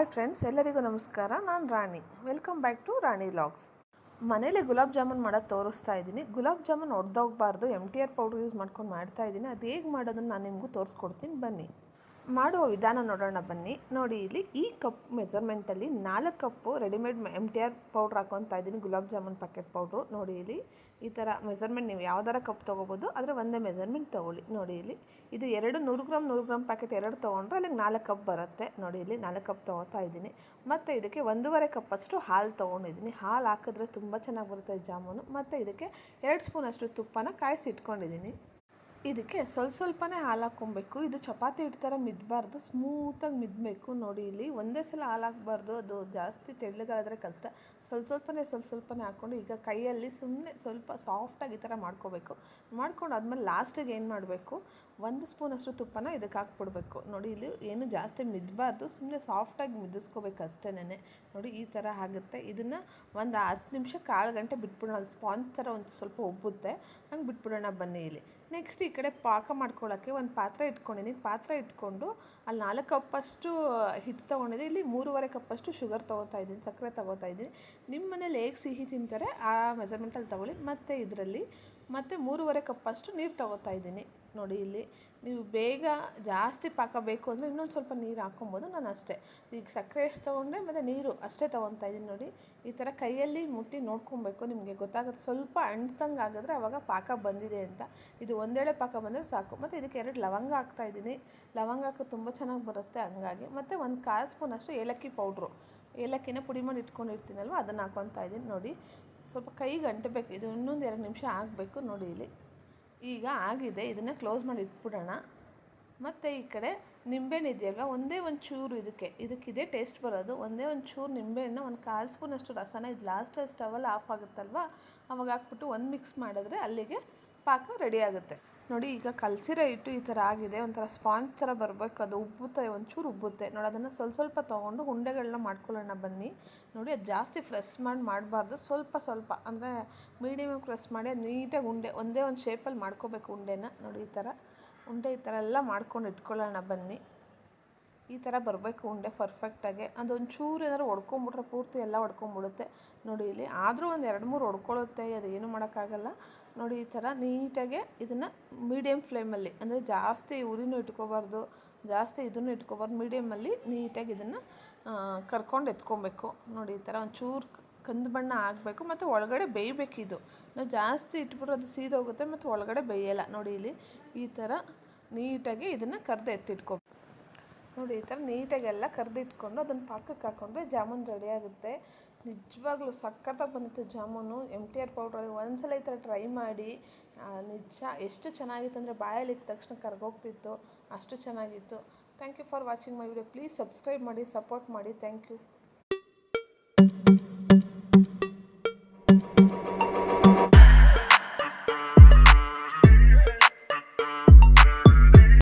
Hi friends ಎಲ್ಲರಿಗೂ ನಮಸ್ಕಾರ. ನಾನು Rani. Welcome back to Rani vlogs ಮನೇಲಿ ಗುಲಾಬ್ ಜಾಮೂನ್ ಮಾಡೋದು ತೋರಿಸ್ತಾ ಇದ್ದೀನಿ. Gulab jamun ಒಡ್ದೋಗ್ಬಾರ್ದು. M T R powder use ಮಾಡ್ಕೊಂಡು ಮಾಡ್ತಾ ಇದ್ದೀನಿ. ಅದು ಹೇಗೆ ಮಾಡೋದನ್ನು ನಾನು ನಿಮಗೂ ತೋರಿಸ್ಕೊಡ್ತೀನಿ. ಬನ್ನಿ. ಮಾಡುವ ವಿಧಾನ ನೋಡೋಣ ಬನ್ನಿ. ನೋಡಿ ಇಲ್ಲಿ ಈ ಕಪ್ ಮೆಜರ್ಮೆಂಟಲ್ಲಿ ನಾಲ್ಕು cup readymade M T R powder ಹಾಕೊತಾ ಇದ್ದೀನಿ, ಗುಲಾಬ್ ಜಾಮೂನ್ ಪ್ಯಾಕೆಟ್ ಪೌಡ್ರು. ನೋಡಿ ಇಲ್ಲಿ ಈ ಥರ ಮೆಜರ್ಮೆಂಟ್ ನೀವು ಯಾವ್ದಾರ ಕಪ್ ತೊಗೋಬೋದು ಆದರೆ ಒಂದೇ ಮೆಜರ್ಮೆಂಟ್ ತೊಗೊಳ್ಳಿ. ನೋಡಿ ಇಲ್ಲಿ ಇದು ಎರಡು ನೂರು ಗ್ರಾಮ್ ನೂರು ಗ್ರಾಮ್ ಪ್ಯಾಕೆಟ್ ಎರಡು ತೊಗೊಂಡ್ರೆ ಅಲ್ಲಿಗೆ ನಾಲ್ಕು ಕಪ್ ಬರುತ್ತೆ. ನೋಡಿ ಇಲ್ಲಿ ನಾಲ್ಕು ಕಪ್ ತೊಗೋತಾ ಇದ್ದೀನಿ. ಮತ್ತು ಇದಕ್ಕೆ ಒಂದೂವರೆ ಕಪ್ಪಷ್ಟು ಹಾಲು ತೊಗೊಂಡಿದ್ದೀನಿ. ಹಾಲು ಹಾಕಿದ್ರೆ ತುಂಬ ಚೆನ್ನಾಗಿ ಬರುತ್ತೆ ಜಾಮೂನು. ಮತ್ತು ಇದಕ್ಕೆ ಎರಡು ಸ್ಪೂನ್ ಅಷ್ಟು ತುಪ್ಪನ ಕಾಯಿಸಿ ಇಟ್ಕೊಂಡಿದ್ದೀನಿ. ಇದಕ್ಕೆ ಸ್ವಲ್ಪ ಸ್ವಲ್ಪನೇ ಹಾಲು ಹಾಕ್ಕೊಬೇಕು. ಇದು ಚಪಾತಿ ಹಿಟ್ಟು ಥರ ಮಿದ್ಬಾರ್ದು, ಸ್ಮೂತಾಗಿ ಮಿದ್ಬೇಕು ನೋಡಿ ಇಲ್ಲಿ. ಒಂದೇ ಸಲ ಹಾಲು ಹಾಕ್ಬಾರ್ದು, ಅದು ಜಾಸ್ತಿ ತೆಳ್ಳಗಾದರೆ ಕಷ್ಟ. ಸ್ವಲ್ಪ ಸ್ವಲ್ಪನೇ ಸ್ವಲ್ಪ ಸ್ವಲ್ಪನೇ ಹಾಕ್ಕೊಂಡು ಈಗ ಕೈಯಲ್ಲಿ ಸುಮ್ಮನೆ ಸ್ವಲ್ಪ ಸಾಫ್ಟಾಗಿ ಈ ಥರ ಮಾಡ್ಕೋಬೇಕು. ಮಾಡ್ಕೊಂಡು ಆದಮೇಲೆ ಲಾಸ್ಟಿಗೆ ಏನು ಮಾಡಬೇಕು? ಒಂದು ಸ್ಪೂನಷ್ಟು ತುಪ್ಪನ ಇದಕ್ಕೆ ಹಾಕ್ಬಿಡ್ಬೇಕು. ನೋಡಿ ಇಲ್ಲಿ ಏನು ಜಾಸ್ತಿ ಮಿದ್ದಬಾರ್ದು ಸುಮ್ಮನೆ ಸಾಫ್ಟಾಗಿ ಮಿದಿಸ್ಕೋಬೇಕು ಅಷ್ಟೇನೆ ನೋಡಿ ಈ ಥರ ಆಗುತ್ತೆ. ಇದನ್ನು ಒಂದು ಹತ್ತು ನಿಮಿಷ ಕಾಲು ಗಂಟೆ ಬಿಟ್ಬಿಡೋಣ. ಸ್ಪಾಂಜ್ ಥರ ಒಂದು ಸ್ವಲ್ಪ ಒಬ್ಬುತ್ತೆ ಹಂಗೆ ಬಿಟ್ಬಿಡೋಣ ಬನ್ನಿ ಇಲ್ಲಿ. ನೆಕ್ಸ್ಟ್ ಈ ಕಡೆ ಪಾಕ ಮಾಡ್ಕೊಳ್ಳೋಕ್ಕೆ ಒಂದು ಪಾತ್ರೆ ಇಟ್ಕೊಂಡಿನಿ ಪಾತ್ರೆ ಇಟ್ಕೊಂಡು ಅಲ್ಲಿ ನಾಲ್ಕು ಕಪ್ಪಷ್ಟು ಹಿಟ್ಟು ತೊಗೊಂಡಿದ್ದೆ ಇಲ್ಲಿ ಮೂರುವರೆ ಕಪ್ಪಷ್ಟು ಶುಗರ್ ತೊಗೋತಾ ಇದ್ದೀನಿ, ಸಕ್ಕರೆ ತೊಗೋತಾ ಇದ್ದೀನಿ. ನಿಮ್ಮ ಮನೇಲಿ ಹೇಗೆ ಸಿಹಿ ತಿಂತಾರೆ ಆ ಮೆಜರ್ಮೆಂಟಲ್ಲಿ ತೊಗೊಳ್ಳಿ. ಮತ್ತು ಇದರಲ್ಲಿ, ಮತ್ತು ಮೂರುವರೆ ಕಪ್ಪಷ್ಟು ನೀರು ತೊಗೋತಾ ಇದ್ದೀನಿ. ನೋಡಿ ಇಲ್ಲಿ. ನೀವು ಬೇಗ ಜಾಸ್ತಿ ಪಾಕ ಬೇಕು ಅಂದರೆ ಇನ್ನೊಂದು ಸ್ವಲ್ಪ ನೀರು ಹಾಕ್ಕೊಬೋದು ನಾನು ಅಷ್ಟೇ. ಈಗ ಸಕ್ಕರೆ ಎಷ್ಟು ತೊಗೊಂಡೆ ಮತ್ತು ನೀರು ಅಷ್ಟೇ ತೊಗೊತಾ ಇದ್ದೀನಿ ನೋಡಿ. ಈ ಥರ ಕೈಯಲ್ಲಿ ಮುಟ್ಟಿ ನೋಡ್ಕೊಬೇಕು ನಿಮಗೆ ಗೊತ್ತಾಗುತ್ತೆ. ಸ್ವಲ್ಪ ಅಂಟ್ದಂಗೆ ಆಗಿದ್ರೆ ಆವಾಗ ಪಾಕ ಬಂದಿದೆ ಅಂತ. ಇದು ಒಂದೇಳೆ ಪಾಕ ಬಂದರೆ ಸಾಕು. ಮತ್ತು ಇದಕ್ಕೆ ಎರಡು ಲವಂಗ ಹಾಕ್ತಾ ಇದ್ದೀನಿ. ಲವಂಗ ಹಾಕೋದು ತುಂಬ ಚೆನ್ನಾಗಿ ಬರುತ್ತೆ ಹಂಗಾಗಿ. ಮತ್ತು ಒಂದು ಕಾಲು ಸ್ಪೂನ್ ಅಷ್ಟು ಏಲಕ್ಕಿ ಪೌಡ್ರು. ಏಲಕ್ಕಿನ ಪುಡಿ ಮಾಡಿ ಇಟ್ಕೊಂಡಿರ್ತೀನಲ್ವ, ಅದನ್ನು ಹಾಕೊತಾ ಇದ್ದೀನಿ ನೋಡಿ. ಸ್ವಲ್ಪ ಕೈಗೆ ಅಂಟಬೇಕು. ಇದು ಇನ್ನೊಂದು ಎರಡು ನಿಮಿಷ ಆಗಬೇಕು ನೋಡಿ ಇಲ್ಲಿ. ಈಗ ಆಗಿದೆ, ಇದನ್ನು ಕ್ಲೋಸ್ ಮಾಡಿ ಇಟ್ಬಿಡೋಣ. ಮತ್ತು ಈ ಕಡೆ ನಿಂಬೆಹಣ್ಣು ಇದೆಯಲ್ವ? ಒಂದೇ ಒಂದು ಚೂರು ಇದಕ್ಕೆ. ಇದಕ್ಕಿದೆ ಟೇಸ್ಟ್ ಬರೋದು. ಒಂದೇ ಒಂದು ಚೂರು ನಿಂಬೆಹಣ್ಣು, ಒಂದು ಕಾಲು ಸ್ಪೂನಷ್ಟು ರಸನ ಇದು ಲಾಸ್ಟ್ ಸ್ಟವಲ್ಲಿ ಆಫ್ ಆಗುತ್ತಲ್ವ? ಅವಾಗ ಹಾಕ್ಬಿಟ್ಟು ಒಂದು ಮಿಕ್ಸ್ ಮಾಡಿದ್ರೆ ಅಲ್ಲಿಗೆ ಪಾಕ ರೆಡಿ ಆಗುತ್ತೆ. ನೋಡಿ, ಈಗ ಕಲಸಿರೋ ಹಿಟ್ಟು ಈ ಥರ ಆಗಿದೆ, ಒಂಥರ ಸ್ಪಾಂಜ್ ಥರ ಬರಬೇಕು, ಅದು ಉಬ್ಬುತ್ತೆ, ಒಂಚೂರು ಉಬ್ಬುತ್ತೆ. ನೋಡಿ, ಅದನ್ನು ಸ್ವಲ್ಪ ಸ್ವಲ್ಪ ತೊಗೊಂಡು ಉಂಡೆಗಳನ್ನ ಮಾಡ್ಕೊಳ್ಳೋಣ ಬನ್ನಿ. ನೋಡಿ, ಅದು ಜಾಸ್ತಿ ಫ್ರೆಶ್ ಮಾಡಿ ಮಾಡಬಾರ್ದು. ಸ್ವಲ್ಪ ಸ್ವಲ್ಪ, ಅಂದರೆ ಮೀಡಿಯಮ್ ಫ್ರೆಶ್ ಮಾಡಿ ಅದು ನೀಟಾಗಿ ಉಂಡೆ, ಒಂದೇ ಒಂದು ಶೇಪಲ್ಲಿ ಮಾಡ್ಕೋಬೇಕು ಉಂಡೆನ. ನೋಡಿ, ಈ ಥರ ಉಂಡೆ ಈ ಥರ ಎಲ್ಲ ಮಾಡ್ಕೊಂಡು ಇಟ್ಕೊಳ್ಳೋಣ ಬನ್ನಿ. ಈ ಥರ ಬರಬೇಕು, ಉಂಡೆ ಪರ್ಫೆಕ್ಟಾಗಿ ಅದೊಂದು ಚೂರು ಏನಾದ್ರು ಹೊಡ್ಕೊಂಬಿಟ್ರೆ ಪೂರ್ತಿ ಎಲ್ಲ ಹೊಡ್ಕೊಂಬಿಡುತ್ತೆ ನೋಡಿ, ಇಲ್ಲಿ ಆದರೂ ಒಂದು ಎರಡು ಮೂರು ಹೊಡ್ಕೊಳ್ಳುತ್ತೆ ಅದು ಏನು ಮಾಡೋಕ್ಕಾಗಲ್ಲ. ನೋಡಿ, ಈ ಥರ ನೀಟಾಗೆ ಇದನ್ನು ಮೀಡಿಯಮ್ ಫ್ಲೇಮಲ್ಲಿ ಅಂದರೆ ಜಾಸ್ತಿ ಉರಿನೂ ಇಟ್ಕೋಬಾರ್ದು, ಜಾಸ್ತಿ ಇದನ್ನು ಇಟ್ಕೋಬಾರ್ದು ಮೀಡಿಯಮಲ್ಲಿ ನೀಟಾಗಿ ಇದನ್ನು ಕರ್ಕೊಂಡು ಎತ್ಕೊಬೇಕು. ನೋಡಿ, ಈ ಥರ ಒಂಚೂರು ಚೂರು ಕಂದು ಬಣ್ಣ ಆಗಬೇಕು, ಮತ್ತು ಒಳಗಡೆ ಬೇಯಬೇಕಿದು ನಾವು ಜಾಸ್ತಿ ಇಟ್ಬಿಟ್ರೆ ಅದು ಸೀದೋಗುತ್ತೆ, ಮತ್ತು ಒಳಗಡೆ ಬೇಯಲ್ಲ. ನೋಡಿ, ಇಲ್ಲಿ ಈ ಥರ ನೀಟಾಗಿ ಇದನ್ನು ಕರ್ದು ಎತ್ತಿಟ್ಕೊ ನೋಡಿ, ಈ ಥರ ನೀಟಾಗೆಲ್ಲ ಕರೆದಿಟ್ಕೊಂಡು ಅದನ್ನು ಪಾಕಕ್ಕೆ ಹಾಕ್ಕೊಂಡ್ರೆ ಜಾಮೂನ್ ರೆಡಿ ಆಗುತ್ತೆ. ನಿಜವಾಗ್ಲೂ ಸಖತ್ತಾಗಿ ಬಂದಿತ್ತು ಜಾಮೂನು. ಎಂ ಟಿ ಆರ್ ಪೌಡ್ರಲ್ಲಿ ಒಂದ್ಸಲ ಈ ಥರ ಟ್ರೈ ಮಾಡಿ. ನಿಜ ಎಷ್ಟು ಚೆನ್ನಾಗಿತ್ತು ಅಂದರೆ ಬಾಯಲ್ಲಿ ಇದ್ದ ತಕ್ಷಣ ಕರ್ಗೋಗ್ತಿತ್ತು. ಅಷ್ಟು ಚೆನ್ನಾಗಿತ್ತು. Thank you for watching my video please subscribe ಮಾಡಿ ಸಪೋರ್ಟ್ ಮಾಡಿ. Thank you